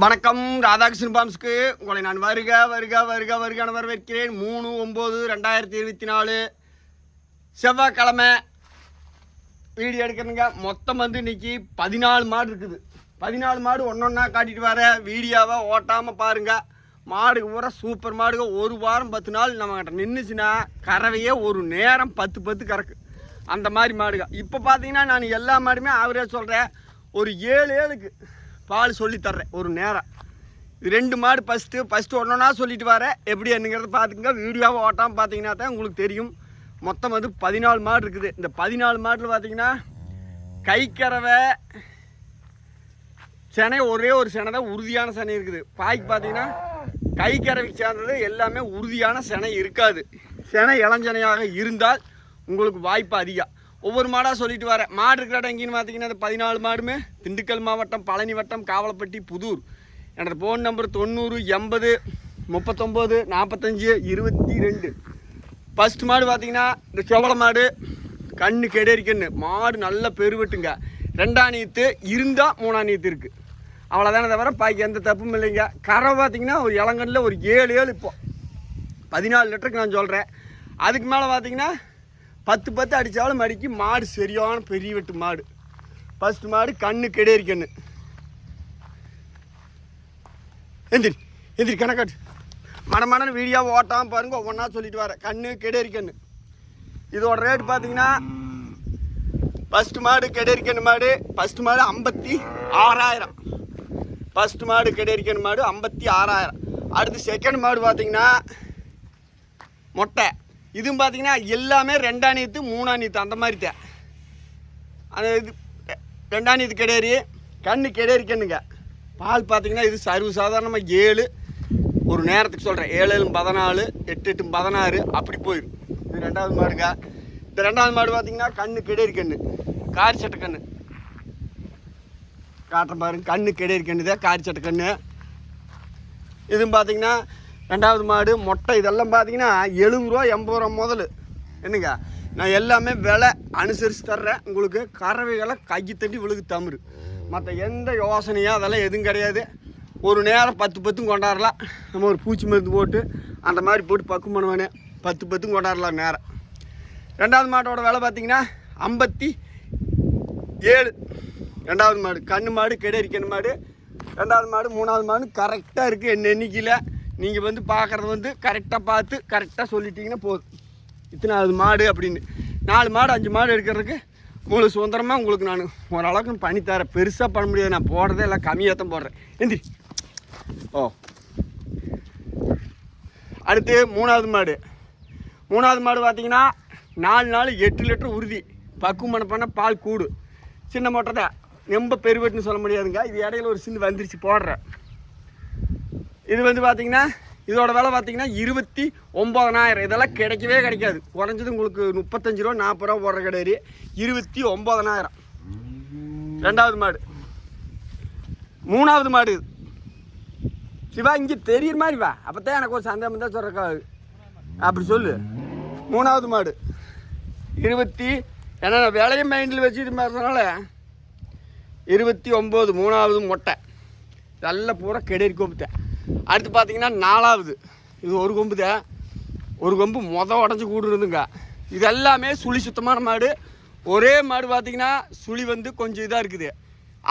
வணக்கம் ராதாகிருஷ்ணன் பாம்ஸ்க்கு உங்களை நான் வருக வருக வருக வருகான வரவேற்கிறேன். மூணு ஒம்பது ரெண்டாயிரத்தி இருபத்தி நாலு செவ்வாய்க்கிழமை. வீடியோ எடுக்கிறேங்க மொத்தம் வந்து இன்னைக்கு பதினாலு மாடு இருக்குது. பதினாலு மாடு ஒன்றொன்னா காட்டிட்டு வர வீடியோவை ஓட்டாமல் பாருங்க. மாடு பூரா சூப்பர் மாடுங்க. ஒரு வாரம் பத்து நாள் நம்மகிட்ட நின்றுச்சுன்னா கறவையே ஒரு நேரம் பத்து பத்து கறக்கு. அந்த மாதிரி மாடுங்க. இப்போ பார்த்தீங்கன்னா நான் எல்லா மாடுமே ஆவரேஜ் சொல்கிறேன் ஒரு ஏழு ஏழுக்கு பால் சொல்லி தர்றேன் ஒரு நேரம். ரெண்டு மாடு ஃபஸ்ட்டு ஃபஸ்ட்டு ஒன்றா சொல்லிட்டு வரேன் எப்படி என்னங்கிறத பார்த்துக்குங்க வீடியோவை ஓட்டாமல் பார்த்தீங்கன்னா தான் உங்களுக்கு தெரியும். மொத்தம் வந்து பதினாலு மாடு இருக்குது. இந்த பதினாலு மாடில் பார்த்தீங்கன்னா கைக்கறவை செனை ஒரே ஒரு செனை தான் உறுதியான செனை இருக்குது. பாய்க்கு பார்த்தீங்கன்னா கைக்கறவைக்கு சேர்ந்தது எல்லாமே உறுதியான செனை இருக்காது. செனை இளஞ்சனையாக இருந்தால் உங்களுக்கு வாய்ப்பு அதிகம். ஒவ்வொரு மாடாக சொல்லிட்டு வரேன் மாடு இருக்கிற இடம் எங்கேன்னு பார்த்தீங்கன்னா அது பதினாலு மாடுமே திண்டுக்கல் மாவட்டம் பழனி வட்டம் காவலப்பட்டி புதூர். என்னோடய ஃபோன் நம்பர் தொண்ணூறு எண்பது முப்பத்தொம்போது நாற்பத்தஞ்சு இருபத்தி ரெண்டு ஃபஸ்ட் மாடு பார்த்தீங்கன்னா இந்த செவல மாடு கண்ணு கெடேரிக்கண்ணு மாடு நல்ல பெருவெட்டுங்க. ரெண்டாம் நீத்து இருந்தால் மூணாம் நீத்து இருக்குது அவ்வளோதானே தவிர பாக்கி எந்த தப்பும் இல்லைங்க. கரை பார்த்தீங்கன்னா ஒரு இளங்கண்ணில் ஒரு ஏழு ஏழு இப்போ. பதினாலு லிட்டருக்கு நான் சொல்கிறேன் அதுக்கு மேலே பார்த்தீங்கன்னா பத்து பத்து அடித்தாலும் மடிக்கு மாடு சரியான பெரிய வெட்டு மாடு. ஃபஸ்ட்டு மாடு கண்ணு கெடேரி கண்ணு. எந்திரி எந்திரி கணக்காட்டு மடமான வீடியோ ஓட்டாமல் பாருங்க ஒவ்வொன்றா சொல்லிட்டு வரேன் கண்ணு கெடேரி கண்ணு. இதோட ரேட் பார்த்தீங்கன்னா ஃபஸ்ட்டு மாடு கெடேரி கண்ணு மாடு. ஃபஸ்ட்டு மாடு ஐம்பத்தி ஆறாயிரம். ஃபஸ்ட்டு மாடு கெடேரி கண்ணு மாடு ஐம்பத்தி ஆறாயிரம். அடுத்து செகண்ட் மாடு பார்த்தீங்கன்னா மொட்டை. இதுவும் பார்த்தீங்கன்னா எல்லாமே ரெண்டாம் நீத்து மூணாம் நீத்து அந்த மாதிரி தான். அந்த இது ரெண்டாம் நீத்து கிடையாது கண்ணு கிடையாது கண்ணுங்க. பால் பார்த்தீங்கன்னா இது சர்வ சாதாரணமாக ஏழு ஒரு நேரத்துக்கு சொல்கிறேன் ஏழு ஏழு பதினாலு எட்டு எட்டு பதினாறு அப்படி போயிடும் இது ரெண்டாவது மாடுங்க. இந்த ரெண்டாவது மாடு பார்த்தீங்கன்னா கண்ணு கிடையாது கண்ணு. காரி சட்டை கண்ணு. காட்டுற பாருங்க. கண்ணு கிடையாது கண்ணு தான் காரி சட்டை கண்ணு. இதுவும் பார்த்தீங்கன்னா ரெண்டாவது மாடு மொட்டை இதெல்லாம் பார்த்தீங்கன்னா எழுபது ரூபா எண்பது ரூபா முதல். என்னங்க? நான் எல்லாமே விலை அனுசரித்து தர்றேன். உங்களுக்கு கறவைகளை கை தட்டி விழுகு தமிழ். மற்ற எந்த யோசனையும் அதெல்லாம் எதுவும் கிடையாது. ஒரு நேரம் பத்து பத்தும் கொண்டாடலாம். நம்ம ஒரு பூச்சி மருந்து போட்டு அந்த மாதிரி போட்டு பக்குவம் பண்ணுவானே. பத்து பத்தும் கொண்டாடலாம் நேரம். ரெண்டாவது மாட்டோட விலை பார்த்தீங்கன்னா ஐம்பத்தி ஏழு. ரெண்டாவது மாடு கண்ணு மாடு கெடேரி கண்ணு மாடு. ரெண்டாவது மாடு மூணாவது மாடு கரெக்டாக இருக்குது என்ன எண்ணிக்கையில் நீங்கள் வந்து பார்க்குறது வந்து கரெக்டாக பார்த்து கரெக்டாக சொல்லிட்டீங்கன்னா போதும். இத்தனாவது மாடு அப்படின்னு. நாலு மாடு அஞ்சு மாடு எடுக்கிறதுக்கு முழு சுதந்திரமாக உங்களுக்கு நான் ஓரளவுக்கு பண்ணி தரேன். பெருசாக பண்ண முடியாது. நான் போடுறதே எல்லாம் கம்மியாக தான் போடுறேன். எந்திரி ஓ. அடுத்து மூணாவது மாடு. மூணாவது மாடு பார்த்தீங்கன்னா நாலு நாள் எட்டு லிட்டர் உறுதி. பக்குவம் பண்ண பால் கூடு. சின்ன மோட்டர் தான். ரொம்ப பெருவெட்டுன்னு சொல்ல முடியாதுங்க. இது இடையில ஒரு சின்ன வந்துருச்சு. போடுறேன். இது வந்து பார்த்தீங்கன்னா இதோட விலை பார்த்தீங்கன்னா இருபத்தி ஒம்பதனாயிரம் இதெல்லாம் கிடைக்கவே கிடைக்காது. குறைஞ்சது உங்களுக்கு முப்பத்தஞ்சு ரூபா நாற்பது ரூபா போடுற கிடையாது இருபத்தி ஒம்பதனாயிரம் ரெண்டாவது மாடு. மூணாவது மாடு இது. சிவா இங்கே தெரியுற மாதிரி வா. அப்போ தான் எனக்கு ஒரு சந்தேகம் தான் சொல்கிறக்கா அப்படி சொல்லு. மூணாவது மாடு. இருபத்தி ஏன்னா விலையும் மைண்டில் வச்சுட்டு பேசுறதுனால இருபத்தி ஒம்பது மூணாவது மொட்டை. நல்ல பூரா கெடரி கொம்புத்தேன் அடுத்து பார்த்தீங்கன்னா நாலாவது. இது ஒரு கொம்பு தான் ஒரு கொம்பு மொத உடஞ்சி கூடுறதுங்க. இது எல்லாமே சுழி சுத்தமான மாடு. ஒரே மாடு பார்த்தீங்கன்னா சுழி வந்து கொஞ்சம் இதாக இருக்குது.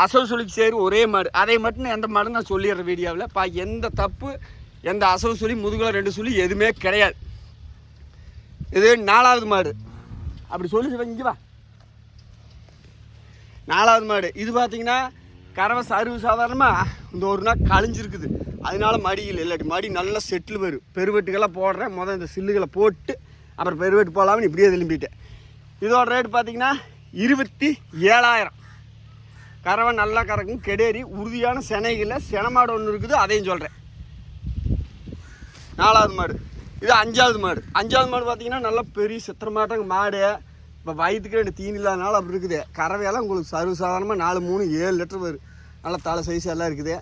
அசவு சுழிக்கு சேரும் ஒரே மாடு. அதை மட்டும் எந்த மாடு நான் சொல்லிடுறேன் வீடியோவில். பா எந்த தப்பு எந்த அசவு சுழி முதுகில் ரெண்டு சுழி எதுவுமே கிடையாது. இது நாலாவது மாடு. அப்படி சொல்லி இங்கே வா. நாலாவது மாடு. இது பார்த்தீங்கன்னா கறவை சருவு சாதாரணமாக இந்த ஒரு நாள் கழிஞ்சிருக்குது. அதனால மடியில் இல்லாட்டி மடி நல்லா செட்டில் வரும் பெருவெட்டுக்கெல்லாம் போடுறேன். முதல் இந்த சில்லுகளை போட்டு அப்புறம் பெருவெட்டு போகலாம்னு இப்படியே திரும்பிட்டேன். இதோட ரேட் பார்த்தீங்கன்னா இருபத்தி ஏழாயிரம். கறவை நல்லா கறக்கும். கெடேரி உறுதியான செனைகளில் சென மாடு ஒன்று இருக்குது அதையும் சொல்கிறேன் நாலாவது மாடு. இது அஞ்சாவது மாடு. அஞ்சாவது மாடு பார்த்தீங்கன்னா நல்லா பெரிய சித்திரமாட்டங்க மாடு. இப்போ வயிற்றுக்கு ரெண்டு தீனி இல்லாதனால அப்படி இருக்குது. கறவையெல்லாம் உங்களுக்கு சர்வ சாதாரணமாக நாலு மூணு ஏழு லிட்டர் வரும். நல்லா தலை சைஸ் எல்லாம் இருக்குது.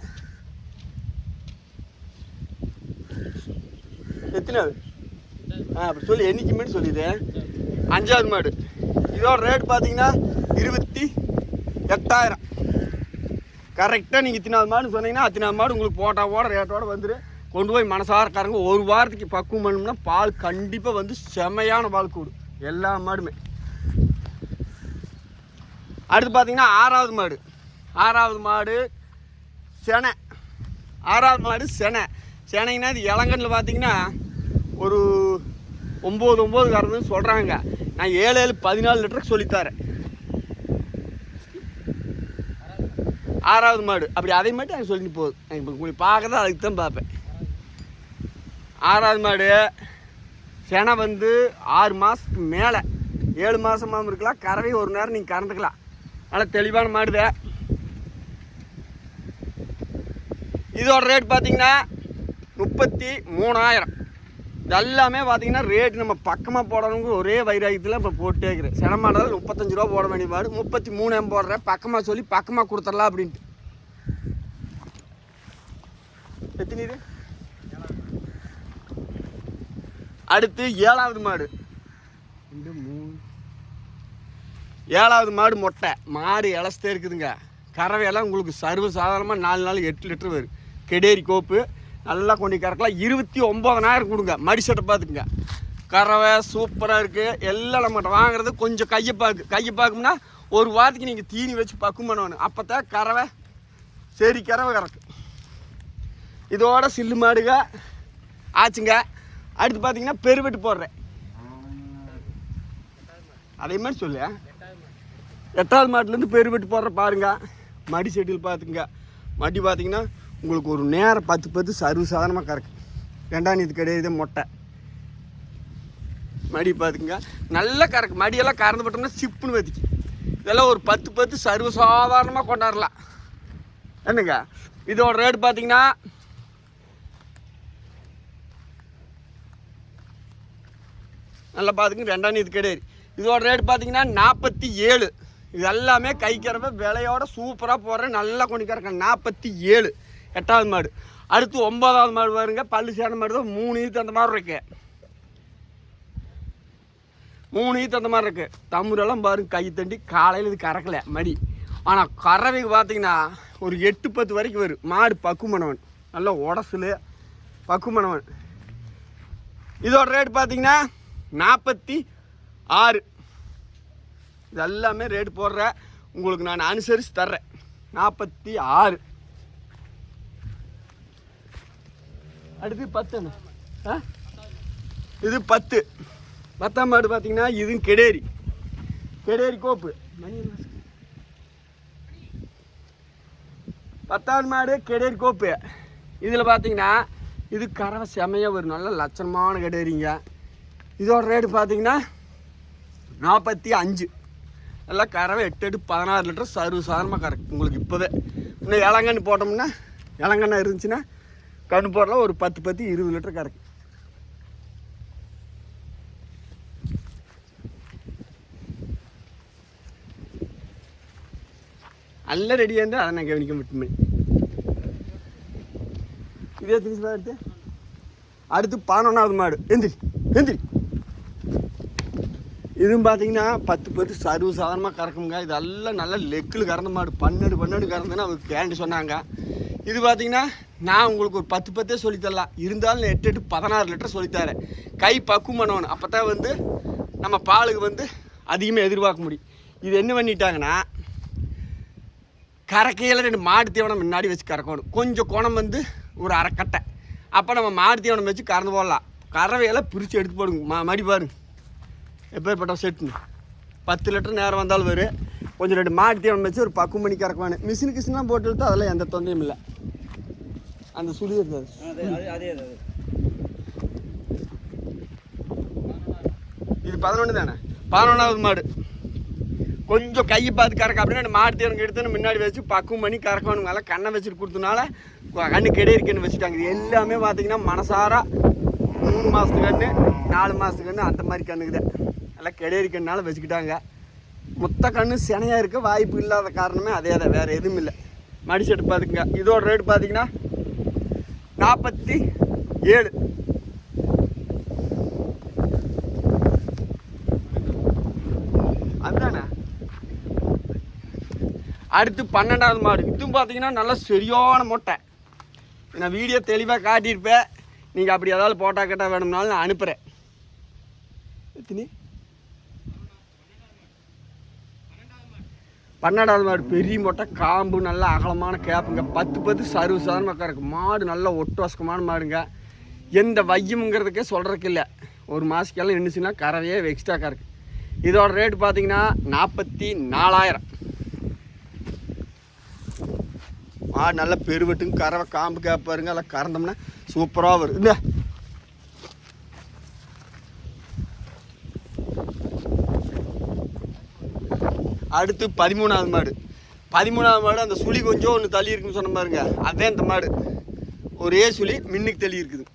எத்தனாவது? ஆ அப்படி சொல்லி என்னைக்கு முன்னாடி அஞ்சாவது மாடு. இதோட ரேட் பார்த்தீங்கன்னா இருபத்தி எட்டாயிரம். கரெக்டாக நீங்கள் இத்தனாவது மாடு சொன்னீங்கன்னா அத்தனாவது மாடு உங்களுக்கு போட்டாவோட ரேட்டோட வந்துடு கொண்டு போய் மனசாரக்காரங்க ஒரு வாரத்துக்கு பக்குவம் பண்ணோம்னா பால் கண்டிப்பாக வந்து செமையான பால் கூடும் எல்லா மாடுமே. அடுத்து பார்த்தீங்கன்னா ஆறாவது மாடு. ஆறாவது மாடு செனை. ஆறாவது மாடு செனை. சேனைங்கன்னா இது இளங்கன்னில் பார்த்தீங்கன்னா ஒரு ஒம்பது ஒம்பது காரணம் சொல்கிறாங்க நான் ஏழு ஏழு பதினாலு லிட்டருக்கு சொல்லித்தரேன். ஆறாவது மாடு. அப்படி அதை மட்டும் எனக்கு சொல்லிட்டு போகுது. நான் உங்களுக்கு பார்க்குறது அதுக்கு தான் பார்ப்பேன். ஆறாவது மாடு. செனை வந்து ஆறு மாதத்துக்கு மேலே. ஏழு மாதமாகவும் இருக்கலாம். கறவை ஒரு நேரம் நீங்கள் கறந்துக்கலாம். நல்லா தெளிவான மாடுதே இதோட ரேட் பார்த்தீங்கன்னா முப்பத்தி மூணாயிரம். எல்லாமே பார்த்தீங்கன்னா ரேட் நம்ம பக்கமாக போடணுங்க ஒரே வைராகியத்தில் இப்போ போட்டே இருக்கிறேன் சினமாடல் முப்பத்தஞ்சு ரூபா போட வேண்டிய மாடு முப்பத்தி மூணு எம் போடுறேன் பக்கமாக சொல்லி பக்கமாக கொடுத்துடலாம் அப்படின்ட்டு. எத்தனை இது அடுத்து ஏழாவது மாடு. ஏழாவது மாடு மொட்டை. மாடு இலசத்தே இருக்குதுங்க. கறவையெல்லாம் உங்களுக்கு சர்வ சாதாரணமாக நாலு நாள் எட்டு லிட்டர் வரும். கெடேரி கோப்பு நல்லா கொண்டு கறக்கலாம். இருபத்தி ஒம்பதனாயிரம் கொடுங்க. மடி சட்டை பார்த்துக்குங்க. கறவை சூப்பராக இருக்குது எல்லாம் நம்ம வாங்குறது கொஞ்சம் கையை பாக்கு கையை பார்க்கும்னா ஒரு வாரத்துக்கு நீங்கள் தீனி வச்சு பக்கம் பண்ணணும். அப்போ தான் கறவை சரி கறவை கறக்கு இதோட சில்லு மாடுக. ஆச்சுங்க. அடுத்து பார்த்தீங்கன்னா பெருவெட்டு போடுறேன். அதே மாதிரி சொல்லு. எட்டாவது மாட்டிலேருந்து பெருவெட்டு போடுற பாருங்க. மடி செட்டில் பார்த்துங்க மடி பார்த்தீங்கன்னா உங்களுக்கு ஒரு நேரம் பத்து பத்து சர்வ சாதாரணமாக கறக்கு. ரெண்டாம் கிடையாது மொட்டை. மடி பார்த்துக்குங்க நல்லா கறக்கு. மடியெல்லாம் கறந்து போட்டோம்னா சிப்புன்னு வத்திக்கு இதெல்லாம் ஒரு பத்து பத்து சர்வ சாதாரணமாக கொண்டாடலாம். என்னங்க? இதோட ரேட் பார்த்தீங்கன்னா நல்லா பார்த்துங்க ரெண்டாம் கிடையாது. இதோட ரேட் பார்த்தீங்கன்னா நாற்பத்தி ஏழு. இது எல்லாமே கை விலையோட சூப்பராக போடுறேன். நல்லா கொண்டு கறக்கேன் நாற்பத்தி ஏழு. எட்டாவது மாடு. அடுத்து ஒன்பதாவது மாடு பாருங்க. பல்லு சேன மாடு தான் மூணு ஈத்து அந்த மாதிரி இருக்கு. மூணு ஈத்து அந்த மாதிரி இருக்கு. தமுரெல்லாம் பாருங்க கை தண்டி காலையில் இது கறக்கலை மடி. ஆனால் கறவைக்கு பார்த்தீங்கன்னா ஒரு எட்டு பத்து வரைக்கும் வரும். மாடு பக்குமணவன் நல்ல உடசல் பக்குமணவன் இதோட ரேட் பார்த்தீங்கன்னா நாற்பத்தி ஆறு. இது எல்லாமே ரேட் போடுற உங்களுக்கு நான் அனுசரித்து தர்றேன். நாற்பத்தி ஆறு. அடுத்து பத்து ஆ? இது பத்து. பத்தாம் மாடு பார்த்தீங்கன்னா இதுவும் கெடேரி. கெடேரி கோப்பு. பத்தாம் பத்தாவது மாடு கெடேரி கோப்பு. இதில் பார்த்தீங்கன்னா இது கறவை செமையாக ஒரு நல்ல லட்சணமான கெடேரிங்க. இதோட ரேட்டு பார்த்தீங்கன்னா நாற்பத்தி அஞ்சு. எல்லாம் கறவை எட்டு எட்டு பதினாறு லிட்டர் சர்வ சாதாரணமாக கறக்கு உங்களுக்கு இப்போவே. இன்னும் இளங்கன்று போட்டோம்னா இளங்கண்ணா இருந்துச்சுன்னா கண்ணு போடலாம் ஒரு பத்து பத்து இருபது லிட்டர் கறக்கு. நல்ல ரெடியாக இருந்தால் அதை நான் கவனிக்க மட்டுமே இதே திங்ஸ் அடுத்து அடுத்து பதினொன்றாவது மாடு. எந்திரி எந்திரி. இதுவும் பார்த்தீங்கன்னா பத்து பத்து சர்வ சாதாரணமாக கறக்குங்க இதெல்லாம் நல்ல லெக்கில் கறந்த மாடு. பன்னெண்டு பன்னெண்டு கறந்துன்னு அவங்க கேண்டு சொன்னாங்க. இது பார்த்தீங்கன்னா நான் உங்களுக்கு ஒரு பத்து பத்தே சொல்லித்தரலாம் இருந்தாலும் எட்டு எட்டு பதினாறு லிட்டர் சொல்லித்தரேன் கை பக்குவம் பண்ணணும். அப்போ தான் வந்து நம்ம பாலுக்கு வந்து அதிகமாக எதிர்பார்க்க முடியும். இது என்ன பண்ணிட்டாங்கன்னா கறக்கையில் ரெண்டு மாடு தீவனம் முன்னாடி வச்சு கறக்கணும். கொஞ்சம் குணம் வந்து ஒரு அரைக்கட்டை அப்போ நம்ம மாடு தீவனம் வச்சு கறந்து போடலாம். கறவையெல்லாம் பிரித்து எடுத்து போடுங்க. மா மடி பாருங்க. எப்பேற்பட்ட செட்டுன்னு பத்து லிட்டர் நேரம் வந்தாலும் வரும். கொஞ்சம் ரெண்டு மாடு தீவனம் வச்சு ஒரு பக்குவம் பண்ணி கறக்குவானு. மிஷின் கிஷின்லாம் போட்டு எடுத்தா அதெல்லாம் எந்த தொந்தரையும் இல்லை. அந்த சுழி இருக்காது இது பதினொன்று தானே? பதினொன்றாவது மாடு. கொஞ்சம் கையை பார்த்து கறக்க அப்படின்னா மாடு தீவனம் எடுத்து முன்னாடி வச்சு பக்குவம் பண்ணி கறக்கணுங்க எல்லாம் கண்ணை வச்சுட்டு கொடுத்தனால கண்ணு கெடே இருக்குன்னு வச்சுட்டாங்க. இது எல்லாமே பார்த்தீங்கன்னா மனசாரா மூணு மாதத்து கண்ணு நாலு மாதத்து கண்ணு அந்த மாதிரி கண்ணுக்குதான். எல்லாம் கண்ணால வச்சுக்கிட்டாங்க. மொத்த கண்ணு சினையாக இருக்க வாய்ப்பு இல்லாத காரணமே அதே தான் வேறு எதுவும் இல்லை. மடி செட்டு பார்த்துக்குங்க இதோட ரேட் பார்த்தீங்கன்னா நாற்பத்தி ஏழு. அதுதானே அடுத்து பன்னெண்டாவது மாடு. இதுவும் பார்த்தீங்கன்னா நல்லா சரியான மொட்டை. நான் வீடியோ தெளிவாக காட்டியிருப்பேன். நீங்கள் அப்படி ஏதாவது போட்டா கேட்டால் வேணும்னாலும் நான் அனுப்புகிறேன் எத்தனி? பன்னெண்டாவது மாடு பெரிய மொட்டை காம்பு நல்லா அகலமான கேப்புங்க. பத்து பத்து சர்வ மக்கள் இருக்குது மாடு நல்லா ஒட்டு வசக்கமான மாடுங்க. எந்த வையமுங்கிறதுக்கே சொல்கிறதுக்கு இல்லை. ஒரு மாதத்துக்கெல்லாம் நின்றுச்சுன்னா கறவையே எக்ஸ்ட்ரா இருக்குது இதோட ரேட் பார்த்தீங்கன்னா நாற்பத்தி நாலாயிரம் மாடு நல்லா பெருவெட்டுங்க கறவை காம்பு கேப்பாருங்க எல்லாம் கறந்தோம்னா சூப்பராக வரும். இல்லை அடுத்து பதிமூணாவது மாடு. பதிமூணாவது மாடு அந்த சுழி கொஞ்சம் ஒன்று தள்ளி இருக்குன்னு சொன்ன பாருங்க. அதே அந்த மாடு. ஒரே சுழி மின்னுக்கு தள்ளி இருக்குது.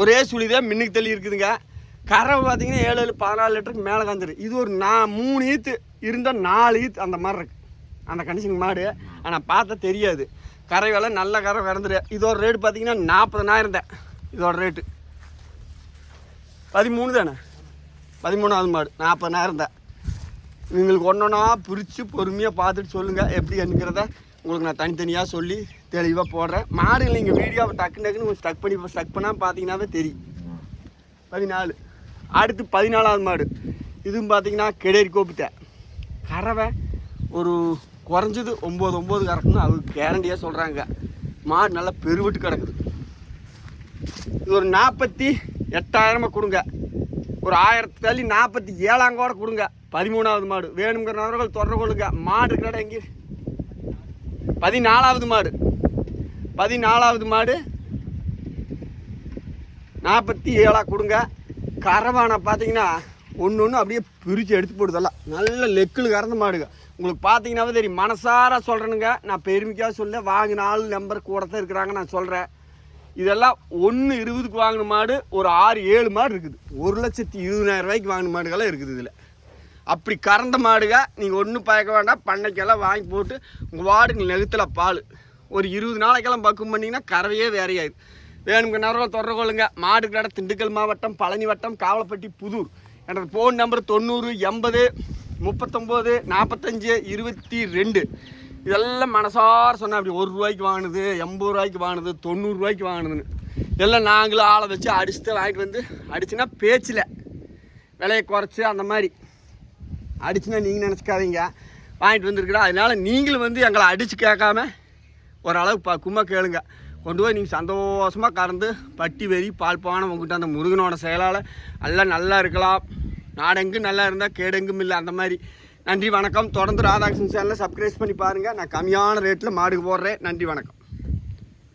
ஒரே சுழி தான் மின்னுக்கு தள்ளி இருக்குதுங்க. கறவை பார்த்தீங்கன்னா ஏழு ஏழு பதினாலு லிட்டருக்கு மேலே காந்துரு இது ஒரு நான் மூணு ஈத்து இருந்தால் நாலு ஈத்து அந்த மாதிரி இருக்கு. அந்த கண்டிஷன் மாடு. ஆனால் பார்த்தா தெரியாது. கரை வேலை நல்ல கரை கறந்துரு இதோட ரேட்டு பார்த்தீங்கன்னா நாற்பதனாயிரம் தான். இதோட ரேட்டு பதிமூணு தானே? பதிமூணாவது மாடு. நாற்பதாயிரம் தான் உங்களுக்கு ஒன்றொன்னா பிரித்து பொறுமையாக பார்த்துட்டு சொல்லுங்கள் எப்படி என்னங்கிறத உங்களுக்கு நான் தனித்தனியாக சொல்லி தெளிவாக போடுறேன். மாடுகள் நீங்கள் வீடியோவை டக்கு டக்குன்னு ஸ்டக் பண்ணி ஸ்டக் பண்ணால் பார்த்தீங்கன்னாவே தெரியும். பதினாலு. அடுத்து பதினாலாவது மாடு. இதுவும் பார்த்தீங்கன்னா கெடேரி கோப்பிட்ட கறவை ஒரு குறைஞ்சது ஒம்பது ஒம்பது கறக்கணும் அவங்க கேரண்டியாக சொல்கிறாங்க மாடு நல்லா பெருவிட்டு கிடக்குது. இது ஒரு நாற்பத்தி எட்டாயிரமாக கொடுங்க. ஒரு ஆயிரத்தி தள்ளி நாற்பத்தி ஏழாம் கூட கொடுங்க. பதிமூணாவது மாடு. வேணுங்கிறவர்கள் தொடர்பு கொள்ளுங்க. மாடு இருக்கிற எங்கே? பதினாலாவது மாடு. பதினாலாவது மாடு நாற்பத்தி ஏழா கொடுங்க. கரவானை பார்த்தீங்கன்னா ஒன்று ஒன்று அப்படியே பிரித்து எடுத்து போடுதெல்லாம் நல்ல லெக்கில் கறந்த மாடுங்க. உங்களுக்கு பார்த்தீங்கன்னாவே தெரியும். மனசார சொல்கிறேனுங்க நான் பெருமைக்காக சொல்ல வாங்கின ஆள் நம்பர் கூட தான் இருக்கிறாங்க நான் சொல்கிறேன் இதெல்லாம் ஒன்று இருபதுக்கு வாங்கின மாடு ஒரு ஆறு ஏழு மாடு இருக்குது. ஒரு லட்சத்தி இருபதாயிரம் ரூபாய்க்கு வாங்கின மாடுகள்லாம் இருக்குது இதில். அப்படி கறந்த மாடுக நீங்கள் ஒன்றும் பயக்க வேண்டாம். பண்ணைக்கெல்லாம் வாங்கி போட்டு உங்கள் வாடுங்க நெகுத்தில் பால். ஒரு இருபது நாளைக்கெல்லாம் பக்கம் பண்ணிங்கன்னா கறவையே வேறையாயிரு வேணுங்க நேரம் தொடர்பு கொள்ளுங்க மாடு கடை திண்டுக்கல் மாவட்டம் பழனி வட்டம் காவலப்பட்டி புதூர். எனது ஃபோன் நம்பர் தொண்ணூறு எண்பது முப்பத்தொம்போது நாற்பத்தஞ்சு இருபத்தி ரெண்டு. இதெல்லாம் மனசார சொன்னால் அப்படி ஒரு ரூபாய்க்கு வாங்கினது எண்பது ரூபாய்க்கு வாங்கினது தொண்ணூறுரூவாய்க்கு வாங்கினதுன்னு. எல்லாம் நாங்களும் ஆளை வச்சு அடிச்சுட்டு வாங்கிட்டு வந்து அடிச்சுன்னா பேச்சில். விலையை குறைச்சி அந்த மாதிரி. அடிச்சுன்னா நீங்கள் நினச்சிக்காதீங்க. வாங்கிட்டு வந்துருக்குறா அதனால் நீங்களும் வந்து எங்களை அடித்து கேட்காம ஓரளவு ப கும்மா கேளுங்க. கொண்டு போய் நீங்கள் சந்தோஷமாக கறந்து பட்டி வெறி பால் உங்ககிட்ட அந்த முருகனோட செயலால் எல்லாம் நல்லா இருக்கலாம். நாடெங்கும் நல்லா இருந்தால் கேடெங்கும் இல்லை அந்த மாதிரி. நன்றி வணக்கம். தொடர்ந்து ராதாகிருஷ்ணன் சேனலை சப்ஸ்கிரைப் பண்ணி பாருங்கள் நான் கம்மியான ரேட்டில் மாடுக்கு போடுறேன். நன்றி வணக்கம்.